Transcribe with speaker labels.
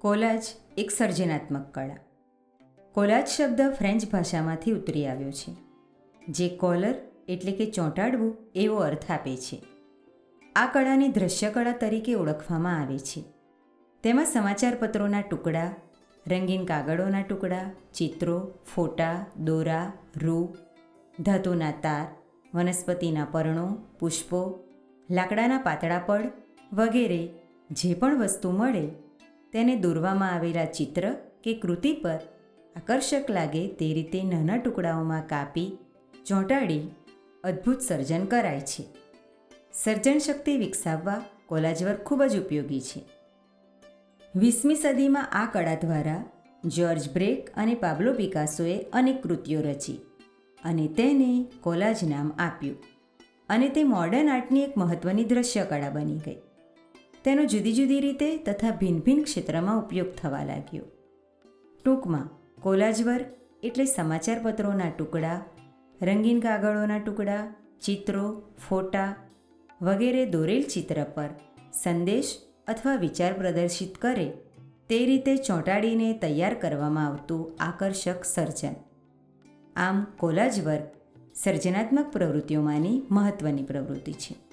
Speaker 1: Collage એક સર્જનાત્મક કળા. કોલાજ શબ્દ ફ્રેન્ચ ભાષામાંથી ઉતરી આવ્યો છે, જે કોલર એટલે કે ચોંટાડવું એવો અર્થ આપે છે. આ કળાને દ્રશ્યકળા તરીકે ઓળખવામાં આવે છે. તેમાં સમાચારપત્રોના ટુકડા, રંગીન કાગળોના ટુકડા, ચિત્રો, ફોટા, દોરા, રૂ, ધાતુના તાર, વનસ્પતિના પર્ણો, પુષ્પો, લાકડાના પાતળા પડ વગેરે જે પણ વસ્તુ મળે તેને દોરવામાં આવેલા ચિત્ર કે કૃતિ પર આકર્ષક લાગે તે રીતે નાના ટુકડાઓમાં કાપી, ચોંટાડી, અદ્ભુત સર્જન કરાય છે. સર્જન શક્તિ વિકસાવવા કોલાજ વર્ક ખૂબ જ ઉપયોગી છે. વીસમી સદીમાં આ કળા દ્વારા જ્યોર્જ બ્રેક અને પાબ્લો પિકાસોએ અનેક કૃતિઓ રચી અને તેને કોલાજ નામ આપ્યું અને તે મોડર્ન આર્ટની એક મહત્ત્વની દ્રશ્ય કળા બની ગઈ. તેનો જુદી જુદી રીતે તથા ભિન્ન ભિન્ન ક્ષેત્રમાં ઉપયોગ થવા લાગ્યો. ટૂંકમાં કોલાજ વર્ક એટલે સમાચારપત્રોના ટુકડા, રંગીન કાગળોના ટુકડા, ચિત્રો, ફોટા વગેરે દોરેલ ચિત્ર પર સંદેશ અથવા વિચાર પ્રદર્શિત કરે તે રીતે ચોંટાડીને તૈયાર કરવામાં આવતું આકર્ષક સર્જન. આમ કોલાજ વર્ક સર્જનાત્મક પ્રવૃત્તિઓમાંની મહત્ત્વની પ્રવૃત્તિ છે.